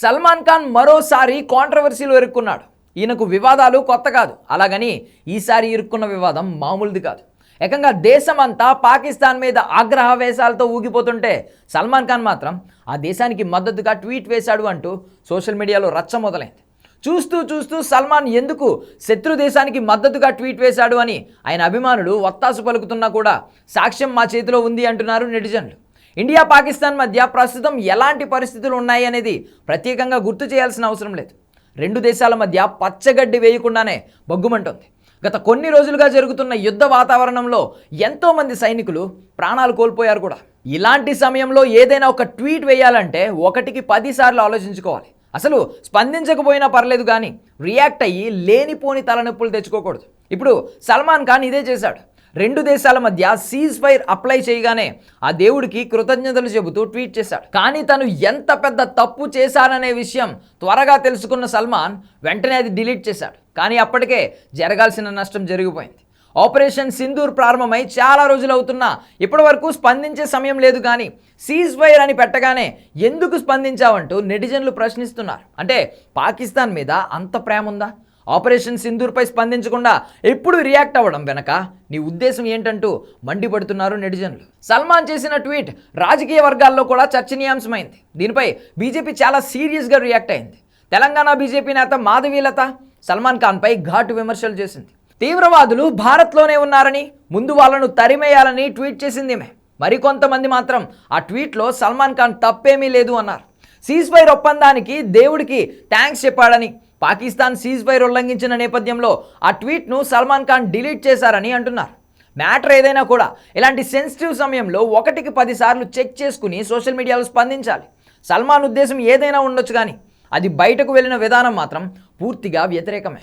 సల్మాన్ ఖాన్ మరోసారి కాంట్రవర్సీలో ఇరుక్కున్నాడు. ఈయనకు వివాదాలు కొత్త కాదు. అలాగని ఈసారి ఇరుక్కున్న వివాదం మామూలుది కాదు. ఏకంగా దేశమంతా పాకిస్తాన్ మీద ఆగ్రహవేశాలతో ఊగిపోతుంటే సల్మాన్ ఖాన్ మాత్రం ఆ దేశానికి మద్దతుగా ట్వీట్ వేశాడు అంటూ సోషల్ మీడియాలో రచ్చ మొదలైంది. చూస్తూ చూస్తూ సల్మాన్ ఎందుకు శత్రు దేశానికి మద్దతుగా ట్వీట్ వేశాడు అని ఆయన అభిమానులు వత్తాసు పలుకుతున్నా కూడా సాక్ష్యం మా చేతిలో ఉంది అంటున్నారు నెటిజన్లు. ఇండియా పాకిస్తాన్ మధ్య ప్రస్తుతం ఎలాంటి పరిస్థితులు ఉన్నాయి అనేది ప్రత్యేకంగా గుర్తు చేయాల్సిన అవసరం లేదు. రెండు దేశాల మధ్య పచ్చగడ్డి వేయకుండానే బొగ్గుమంటుంది. గత కొన్ని రోజులుగా జరుగుతున్న యుద్ధ వాతావరణంలో ఎంతోమంది సైనికులు ప్రాణాలు కోల్పోయారు కూడా. ఇలాంటి సమయంలో ఏదైనా ఒక ట్వీట్ వేయాలంటే ఒకటికి పదిసార్లు ఆలోచించుకోవాలి. అసలు స్పందించకపోయినా పర్లేదు కానీ రియాక్ట్ అయ్యి లేనిపోని తలనొప్పులు తెచ్చుకోకూడదు. ఇప్పుడు సల్మాన్ ఖాన్ ఇదే చేశాడు. రెండు దేశాల మధ్య సీజ్ ఫైర్ అప్లై చేయగానే ఆ దేవుడికి కృతజ్ఞతలు చెబుతూ ట్వీట్ చేశాడు. కానీ తను ఎంత పెద్ద తప్పు చేశాననే విషయం త్వరగా తెలుసుకున్న సల్మాన్ వెంటనే అది డిలీట్ చేశాడు. కానీ అప్పటికే జరగాల్సిన నష్టం జరిగిపోయింది. ఆపరేషన్ సింధూర్ ప్రారంభమై చాలా రోజులు అవుతున్నా ఇప్పటి వరకు స్పందించే సమయం లేదు కానీ సీజ్ ఫైర్ అని పెట్టగానే ఎందుకు స్పందించావంటూ నెటిజన్లు ప్రశ్నిస్తున్నారు. అంటే పాకిస్తాన్ మీద అంత ప్రేమ ఉందా? ఆపరేషన్ సింధూర్పై స్పందించకుండా ఎప్పుడు రియాక్ట్ అవ్వడం వెనక నీ ఉద్దేశం ఏంటంటూ మండిపడుతున్నారు నెటిజన్లు. సల్మాన్ చేసిన ట్వీట్ రాజకీయ వర్గాల్లో కూడా చర్చనీయాంశమైంది. దీనిపై బీజేపీ చాలా సీరియస్గా రియాక్ట్ అయింది. తెలంగాణ బీజేపీ నేత మాధవీలత సల్మాన్ ఖాన్పై ఘాటు విమర్శలు చేసింది. తీవ్రవాదులు భారత్లోనే ఉన్నారని ముందు వాళ్ళను తరిమేయాలని ట్వీట్ చేసింది ఈమె. మరికొంతమంది మాత్రం ఆ ట్వీట్లో సల్మాన్ ఖాన్ తప్పేమీ లేదు అన్నారు. సీజ్ ఫైర్ ఒప్పందానికి దేవుడికి థ్యాంక్స్ చెప్పాడని పాకిస్తాన్ సీజ్ ఫైర్ ఉల్లంఘించిన నేపథ్యంలో ఆ ట్వీట్ను సల్మాన్ ఖాన్ డిలీట్ చేశారని అంటున్నారు. మ్యాటర్ ఏదైనా కూడా ఇలాంటి సెన్సిటివ్ సమయంలో ఒకటికి పదిసార్లు చెక్ చేసుకుని సోషల్ మీడియాలో స్పందించాలి. సల్మాన్ ఉద్దేశం ఏదైనా ఉండొచ్చు కానీ అది బయటకు వెళ్ళిన విధానం మాత్రం పూర్తిగా వ్యతిరేకమే.